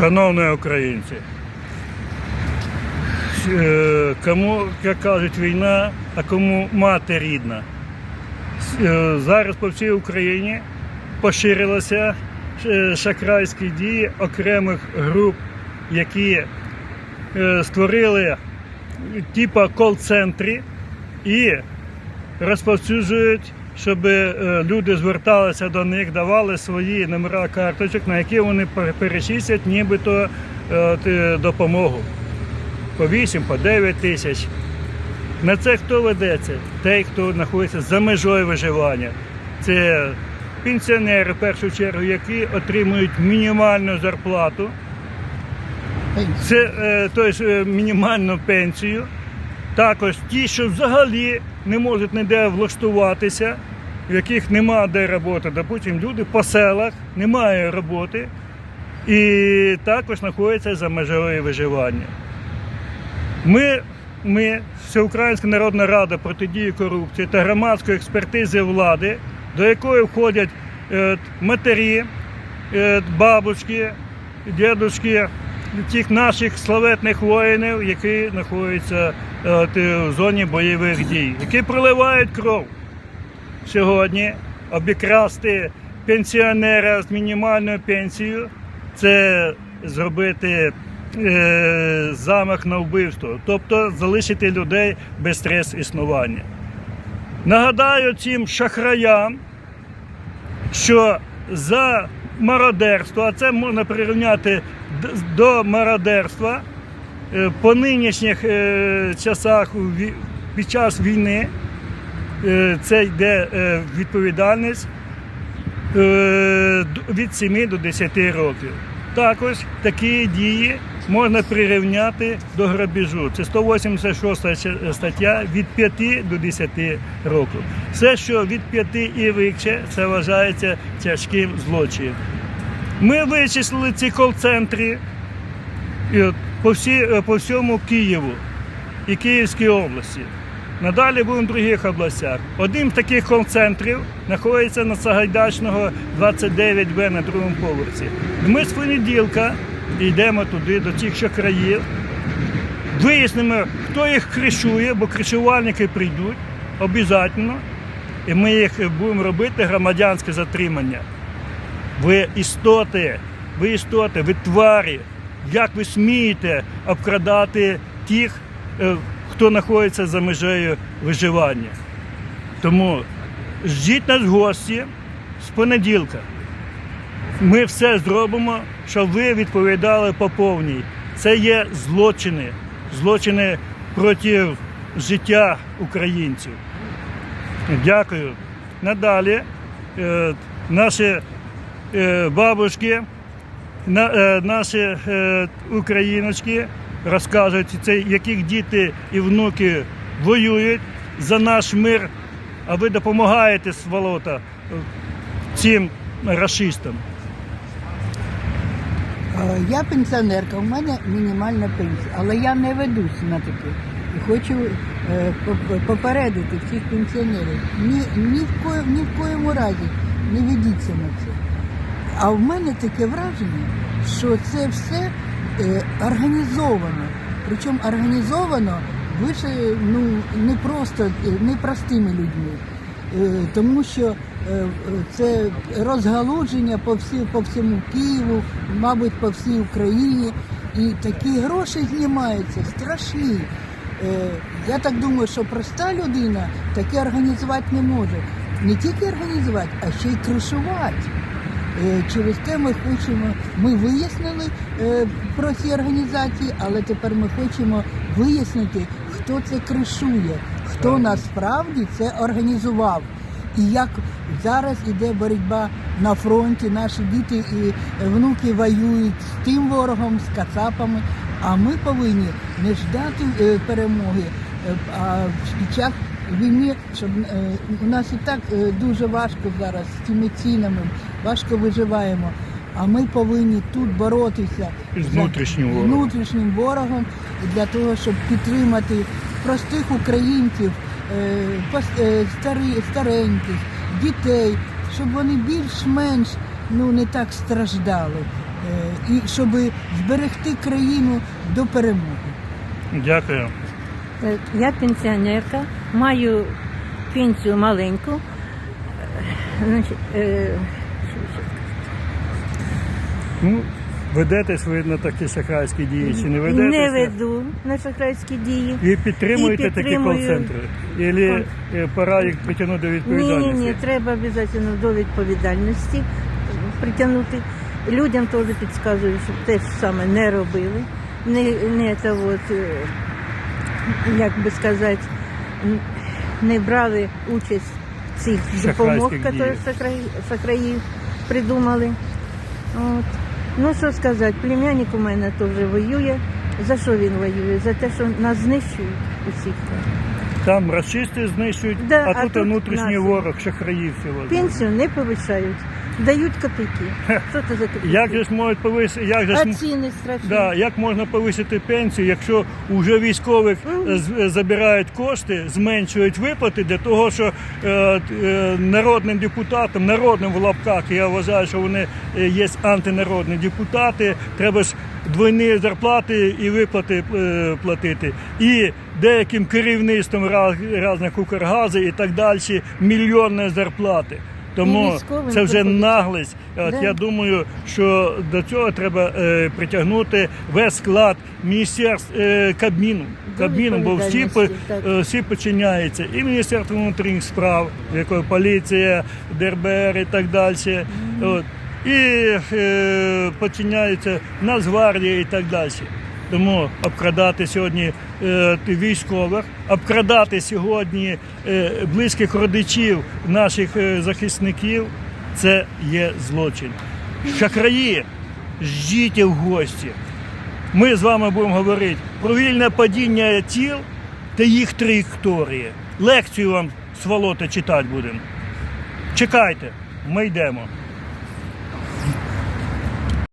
Шановні українці, е, кому, як кажуть, війна, а кому мати рідна. Е, Зараз по всій Україні поширилися е, шахрайські дії окремих груп, які створили типа кол-центрі і розповсюджують, щоб е, люди зверталися до них, давали свої номера карточок, на які вони пер- перечислять нібито е, допомогу. По 8, по 9 тисяч. На це хто ведеться? Той, хто знаходиться за межою виживання. Це пенсіонери в першу чергу, які отримують мінімальну зарплату, це тобто, мінімальну пенсію. Також ті, що взагалі не можуть ніде влаштуватися, в яких нема де роботи. Допустим, люди по селах немає роботи і також знаходяться за межою виживання. Ми, ми, Всеукраїнська Народна Рада протидії корупції та громадської експертизи влади, до якої входять е, матері, е, бабушки, дідушки, тих наших славетних воїнів, які знаходяться е, в зоні бойових дій, які проливають кров сьогодні, обікрасти пенсіонера з мінімальною пенсією, це зробити е, замах на вбивство, тобто залишити людей без стрес існування. Нагадаю цим шахраям, що за мародерство, а це можна прирівняти до мародерства, е, по нинішніх е, часах під час війни е, це йде відповідальність від 7 до 10 років. Також такі дії можна прирівняти до грабіжу. Це 186 стаття від 5 до 10 років. Все, що від 5 і вище, це вважається тяжким злочином. Ми вичислили ці кол-центри по, всі, е, по всьому Києву і Київській області. Надалі будемо в других областях. Один з таких кол-центрів знаходиться на Сагайдачного 29Б на другому поверсі. Ми з понеділка йдемо туди, до цих шахраїв, вияснимо, хто їх кришує, бо кришувальники прийдуть обов'язково, і ми їх будемо робити громадянське затримання. Ви істоти, ви істоти, ви тварі. Як ви смієте обкрадати тих, е, хто знаходиться за межею виживання? Тому ждіть нас в гості з понеділка. Ми все зробимо, щоб ви відповідали по повній. Це є злочини, злочини проти життя українців. Дякую. Надалі е, наші е, бабушки, е, наші е, україночки розказують, це, яких діти і внуки воюють за наш мир, а ви допомагаєте сволота цим расистам. Е, Я пенсіонерка, у мене мінімальна пенсія, але я не ведусь на таке. І хочу е, попередити всіх пенсіонерів. Ні, ні, в ко, ні в коєму разі не ведіться на це. А в мене таке враження, що це все е, організовано. Причому організовано лише ну, не просто е, не простими людьми. Тому що це розгалудження по, всі, по всьому Києву, мабуть, по всій Україні. І такі гроші знімаються страшні. Е, Я так думаю, що проста людина таке організувати не може. Не тільки організувати, а ще й кришувати. Е, Через те ми хочемо, ми вияснили е, про ці організації, але тепер ми хочемо вияснити, хто це кришує, хто насправді це організував. І як зараз іде боротьба на фронті, наші діти і внуки воюють з тим ворогом, з кацапами. А ми повинні не ждати е, перемоги, е, а під час війни, щоб е, у нас і так дуже важко зараз з цими цінами, важко виживаємо. А ми повинні тут боротися З внутрішнім ворогом. внутрішнім ворогом для того, щоб підтримати простих українців, е, е, старі, стареньких, дітей, щоб вони більш-менш ну, не так страждали. і щоб зберегти країну до перемоги. Дякую. Е, Я пенсіонерка, маю пенсію маленьку. Е, Значить, е, Ну, ведетесь ви на такі шахрайські дії чи не ведетеся? не веду на шахрайські дії. І підтримуєте І такі підтримую. кол-центри? Ілі е, пора їх притягнути до Ні, відповідальності? ні, ні, треба обов'язково до відповідальності притягнути. Людям теж підказують, щоб те ж саме не робили. Не, не це от, е, як би сказати, н- не брали участь в цих Шахрайських допомог, діях. які шахраї, шахраї придумали. От. Ну що сказати, племянник у мене теж воює. За що він воює? За те, що нас знищують усіх. Там расисти знищують, Да, а, а тут, тут внутрішній ворог, шахраїв всього. Пенсію не повищають, дають копійки. Що це за копійки? Як же ж можуть повисити, як же ж А м- ціни страшні. Да, як можна повисити пенсію, якщо вже військових е, з- е, забирають кошти, зменшують виплати для того, що е, е, народним депутатам, народним в лапках, я вважаю, що вони е, є антинародні депутати, треба ж двойні зарплати і виплати е, платити. І деяким керівництвом раз- різних Укргази і так далі мільйонні зарплати. Тому військовим це вже приходиться. наглість. От Да. Я думаю, що до цього треба е, притягнути весь склад міністерств е, Кабміну. Кабміну, бо всі, по- е, всі починяються. І Міністерство внутрішніх справ, якої поліція, ДРБР і так далі. От. І е, починається Нацгвардія і так далі. Тому обкрадати сьогодні е, військових, обкрадати сьогодні е, близьких родичів наших е, захисників це є злочин. Шахраї, ждіть в гості. Ми з вами будемо говорити про вільне падіння тіл та їх траєкторії. Лекцію вам сволоти читати будемо. Чекайте, ми йдемо.